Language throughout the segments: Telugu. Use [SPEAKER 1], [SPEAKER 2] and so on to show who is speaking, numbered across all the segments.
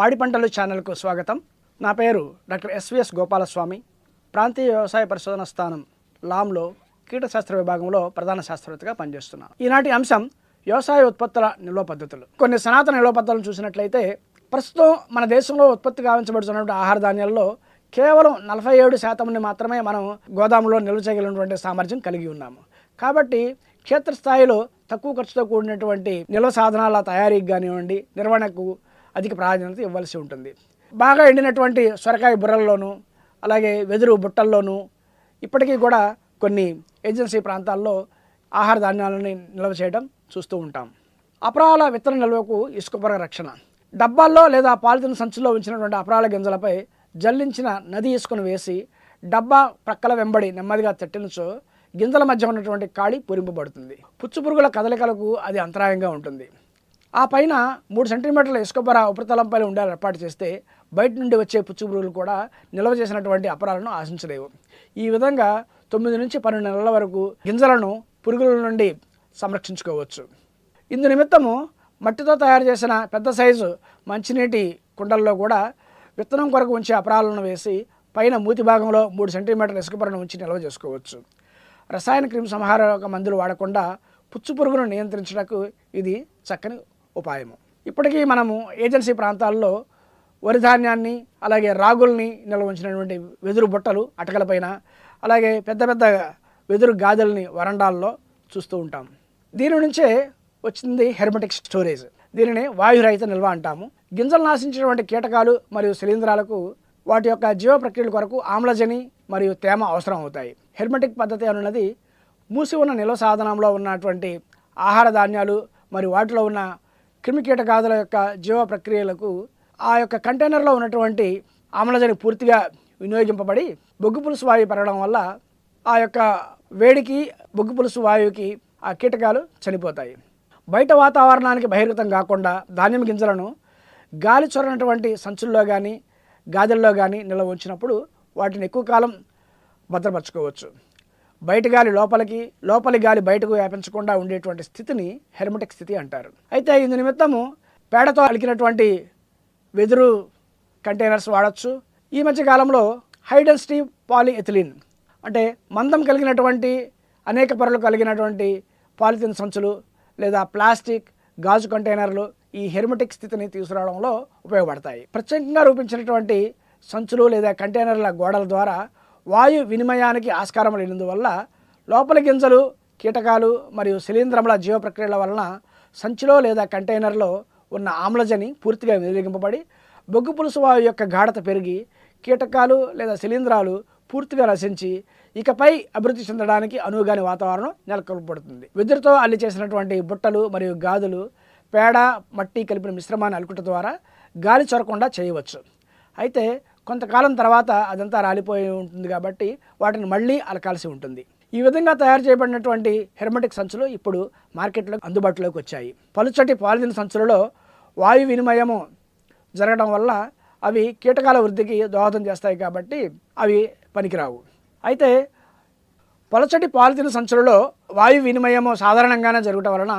[SPEAKER 1] పాడి పంటలు ఛానల్కు స్వాగతం. నా పేరు డాక్టర్ ఎస్విఎస్ గోపాలస్వామి. ప్రాంతీయ వ్యవసాయ పరిశోధన స్థానం లామ్లో కీటశాస్త్ర విభాగంలో ప్రధాన శాస్త్రవేత్తగా పనిచేస్తున్నాను ఈనాటి అంశం వ్యవసాయ ఉత్పత్తుల నిల్వ పద్ధతులు. కొన్ని సనాతన నిల్వ పద్ధతులను చూసినట్లయితే ప్రస్తుతం మన దేశంలో ఉత్పత్తి గావించబడుతున్నటువంటి ఆహార ధాన్యాల్లో కేవలం నలభై ఏడు శాతంని మాత్రమే మనం గోదాములో నిల్వ చేయగలిగినటువంటి సామర్థ్యం కలిగి ఉన్నాము. కాబట్టి క్షేత్రస్థాయిలో తక్కువ ఖర్చుతో కూడినటువంటి నిల్వ సాధనాల తయారీకి కానివ్వండి నిర్వహణకు అధిక ప్రాధాన్యత ఇవ్వాల్సి ఉంటుంది. బాగా ఎండినటువంటి సొరకాయ బుర్రల్లోనూ అలాగే వెదురు బుట్టల్లోనూ ఇప్పటికీ కూడా కొన్ని ఏజెన్సీ ప్రాంతాల్లో ఆహార ధాన్యాలని నిల్వ చేయడం చూస్తూ ఉంటాం. అపరాల విత్తన నిల్వకు ఇసుకపొర రక్షణ. డబ్బాల్లో లేదా పాలిథిన్ సంచుల్లో ఉంచినటువంటి అపరాల గింజలపై జల్లించిన నది ఇసుకను వేసి డబ్బా ప్రక్కల వెంబడి నెమ్మదిగా తట్టినచో గింజల మధ్య ఉన్నటువంటి కాడి పూరింపబడుతుంది. పుచ్చుపురుగుల కదలికలకు అది అంతరాయంగా ఉంటుంది. ఆ పైన మూడు సెంటీమీటర్ల ఇసుకబర ఉపరితలంపై ఉండాలని ఏర్పాటు చేస్తే బయట నుండి వచ్చే పుచ్చుపురుగులు కూడా నిల్వ చేసినటువంటి అపరాలను ఆశించలేవు. ఈ విధంగా తొమ్మిది నుంచి పన్నెండు నెలల వరకు గింజలను పురుగుల నుండి సంరక్షించుకోవచ్చు. ఇందు నిమిత్తము మట్టితో తయారు చేసిన పెద్ద సైజు మంచినీటి కుండల్లో కూడా విత్తనం కొరకు ఉంచే అపరాలను వేసి పైన మూతి భాగంలో మూడు సెంటీమీటర్ల ఇసుకబరను ఉంచి నిల్వ చేసుకోవచ్చు. రసాయన క్రిమి సంహారక మందులు వాడకుండా పుచ్చు పురుగును నియంత్రించడానికి ఇది చక్కని ఉపాయము. ఇప్పటికీ మనము ఏజెన్సీ ప్రాంతాల్లో వరి ధాన్యాన్ని అలాగే రాగుల్ని నిల్వ ఉంచినటువంటి వెదురు బుట్టలు అటకలపైన అలాగే పెద్ద పెద్ద వెదురు గాజుల్ని వరండాల్లో చూస్తూ ఉంటాం. దీని నుంచే వచ్చింది హెర్మెటిక్ స్టోరేజ్. దీనిని వాయురహిత నిల్వ అంటాము. గింజలు నాశించినటువంటి కీటకాలు మరియు శిలీంధ్రాలకు వాటి యొక్క జీవ ప్రక్రియల కొరకు ఆమ్లజని మరియు తేమ అవసరం అవుతాయి హెర్మెటిక్ పద్ధతి అనున్నది మూసి ఉన్న నిల్వ సాధనంలో ఉన్నటువంటి ఆహార ధాన్యాలు మరియు వాటిలో ఉన్న క్రిమికీటకాదుల యొక్క జీవ ప్రక్రియలకు ఆ యొక్క కంటైనర్లో ఉన్నటువంటి ఆమ్లజని పూర్తిగా వినియోగింపబడి బొగ్గు పులుసు వాయువు పెరగడం వల్ల ఆ యొక్క వేడికి బొగ్గు పులుసు వాయువుకి ఆ కీటకాలు చనిపోతాయి. బయట వాతావరణానికి బహిర్గతం కాకుండా ధాన్యం గింజలను గాలి చొరనటువంటి సంచుల్లో కానీ గాజల్లో కానీ నిల్వ ఉంచినప్పుడు వాటిని ఎక్కువ కాలం భద్రపరచుకోవచ్చు. బయట గాలి లోపలికి లోపలి గాలి బయటకు వ్యాపించకుండా ఉండేటువంటి స్థితిని హెర్మటిక్ స్థితి అంటారు. అయితే ఇందు నిమిత్తము పేడతో అలికినటువంటి వెదురు కంటైనర్స్ వాడచ్చు. ఈ మధ్య కాలంలో హై డెన్సిటీ పాలిఎథిలిన్ అంటే మందం కలిగినటువంటి అనేక పొరలు కలిగినటువంటి పాలిథిన్ సంచులు లేదా ప్లాస్టిక్ గాజు కంటైనర్లు ఈ హెర్మెటిక్ స్థితిని తీసుకురావడంలో ఉపయోగపడతాయి. ప్రత్యేకంగా రూపించినటువంటి సంచులు లేదా కంటైనర్ల గోడల ద్వారా వాయు వినిమయానికి ఆస్కారం లేనందువల్ల లోపలి గింజలు కీటకాలు మరియు శిలీంధ్రముల జీవ ప్రక్రియల వలన సంచిలో లేదా కంటైనర్లో ఉన్న ఆమ్లజని పూర్తిగా వినియోగింపబడి బొగ్గు పులుసు వాయు యొక్క గాఢత పెరిగి కీటకాలు లేదా శిలీంధ్రాలు పూర్తిగా నశించి ఇకపై అభివృద్ధి చెందడానికి అనువుగాని వాతావరణం నెలకొల్పబడుతుంది. వెదురుతో అల్లి చేసినటువంటి బుట్టలు మరియు గాజులు పేడ మట్టి కలిపిన మిశ్రమాన్ని అలుకుట ద్వారా గాలి చొరకుండా చేయవచ్చు. అయితే కొంతకాలం తర్వాత అదంతా రాలిపోయి ఉంటుంది కాబట్టి వాటిని మళ్ళీ అలకాల్సి ఉంటుంది. ఈ విధంగా తయారు చేయబడినటువంటి హెర్మెటిక్ సంచులు ఇప్పుడు మార్కెట్లో అందుబాటులోకి వచ్చాయి. పలుచటి పాలిథిన్ సంచులలో వాయు వినిమయము జరగడం వల్ల అవి కీటకాల వృద్ధికి దోహదం చేస్తాయి కాబట్టి అవి పనికిరావు. అయితే పలచటి పాలిథిన్ సంచులలో వాయు వినిమయము సాధారణంగానే జరగటం వలన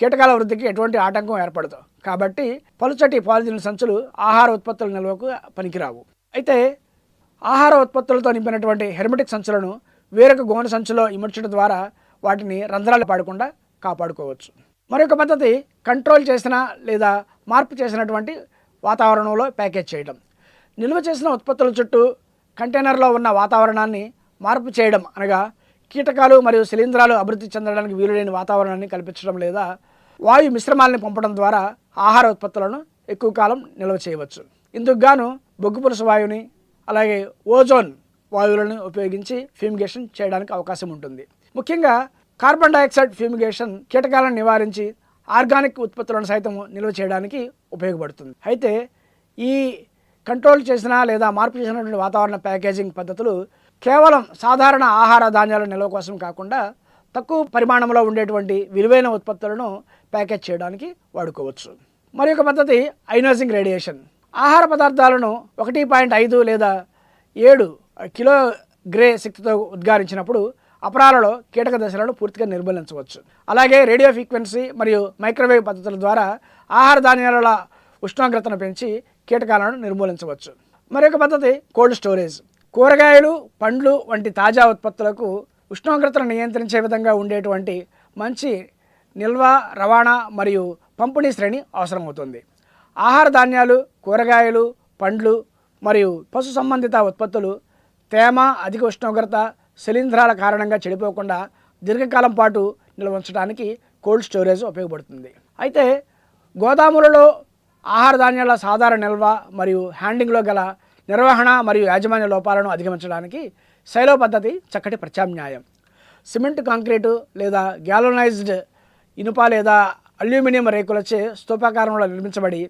[SPEAKER 1] కీటకాల వృద్ధికి ఎటువంటి ఆటంకం ఏర్పడదు. కాబట్టి పలుచటి పాలిథిన్ సంచులు ఆహార ఉత్పత్తుల నిల్వకు పనికిరావు. అయితే ఆహార ఉత్పత్తులతో నింపినటువంటి హెర్మెటిక్ సంచులను వేరొక గోనె సంచులో ఇమర్చడం ద్వారా వాటిని రంధ్రాలు పాడకుండా కాపాడుకోవచ్చు. మరొక పద్ధతి కంట్రోల్ చేసిన లేదా మార్పు చేసినటువంటి వాతావరణంలో ప్యాకేజ్ చేయడం. నిల్వ చేసిన ఉత్పత్తుల చుట్టూ కంటైనర్లో ఉన్న వాతావరణాన్ని మార్పు చేయడం అనగా కీటకాలు మరియు శిలీంధ్రాలు అభివృద్ధి చెందడానికి వీలులేని వాతావరణాన్ని కల్పించడం లేదా వాయు మిశ్రమాలను పంపడం ద్వారా ఆహార ఉత్పత్తులను ఎక్కువ కాలం నిల్వ చేయవచ్చు. ఇందుకు గాను బొగ్గు పులుసు వాయువుని అలాగే ఓజోన్ వాయువులను ఉపయోగించి ఫ్యూమిగేషన్ చేయడానికి అవకాశం ఉంటుంది. ముఖ్యంగా కార్బన్ డైఆక్సైడ్ ఫ్యూమిగేషన్ కీటకాలను నివారించి ఆర్గానిక్ ఉత్పత్తులను సైతం నిల్వ చేయడానికి ఉపయోగపడుతుంది. అయితే ఈ కంట్రోల్ చేసిన లేదా మార్పు చేసినటువంటి వాతావరణ ప్యాకేజింగ్ పద్ధతులు కేవలం సాధారణ ఆహార ధాన్యాల నిల్వ కోసం కాకుండా తక్కువ పరిమాణంలో ఉండేటువంటి విలువైన ఉత్పత్తులను ప్యాకేజ్ చేయడానికి వాడుకోవచ్చు. మరి ఒక పద్ధతి ఐనోజింగ్ రేడియేషన్. ఆహార పదార్థాలను ఒకటి పాయింట్ ఐదు లేదా ఏడు కిలో గ్రే శక్తితో ఉద్గారించినప్పుడు అపరాలలో కీటక దశలను పూర్తిగా నిర్మూలించవచ్చు. అలాగే రేడియో ఫ్రీక్వెన్సీ మరియు మైక్రోవేవ్ పద్ధతుల ద్వారా ఆహార ధాన్యాల ఉష్ణోగ్రతను పెంచి కీటకాలను నిర్మూలించవచ్చు. మరొక పద్ధతి కోల్డ్ స్టోరేజ్. కూరగాయలు పండ్లు వంటి తాజా ఉత్పత్తులకు ఉష్ణోగ్రతను నియంత్రించే విధంగా ఉండేటువంటి మంచి నిల్వ రవాణా మరియు పంపిణీ శ్రేణి అవసరమవుతుంది. ఆహార ధాన్యాలు కూరగాయలు పండ్లు మరియు పశు సంబంధిత ఉత్పత్తులు తేమ అధిక ఉష్ణోగ్రత శిలీంధ్రాల కారణంగా చెడిపోకుండా దీర్ఘకాలం పాటు నిల్వ ఉంచడానికి కోల్డ్ స్టోరేజ్ ఉపయోగపడుతుంది. అయితే గోదాములలో ఆహార ధాన్యాల సాధారణ నిల్వ మరియు హ్యాండింగ్లో గల నిర్వహణ మరియు యాజమాన్య లోపాలను అధిగమించడానికి శైలో పద్ధతి చక్కటి ప్రత్యామ్నాయం. సిమెంట్ కాంక్రీటు లేదా గ్యాలనైజ్డ్ ఇనుప లేదా అల్యూమినియం రేకులచే స్తూపాకారంలో నిర్మించబడి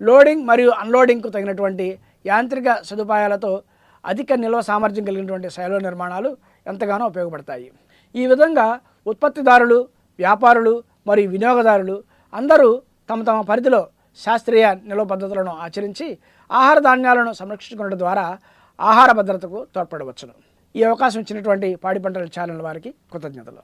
[SPEAKER 1] లోడింగ్ మరియు అన్లోడింగ్కు తగినటువంటి యాంత్రిక సదుపాయాలతో అధిక నిల్వ సామర్థ్యం కలిగినటువంటి శైలో నిర్మాణాలు ఎంతగానో ఉపయోగపడతాయి. ఈ విధంగా ఉత్పత్తిదారులు వ్యాపారులు మరియు వినియోగదారులు అందరూ తమ తమ పరిధిలో శాస్త్రీయ నిల్వ పద్ధతులను ఆచరించి ఆహార ధాన్యాలను సంరక్షించుకోవడం ద్వారా ఆహార భద్రతకు తోడ్పడవచ్చును. ఈ అవకాశం ఇచ్చినటువంటి పాడి పంటల ఛానల్ వారికి కృతజ్ఞతలు.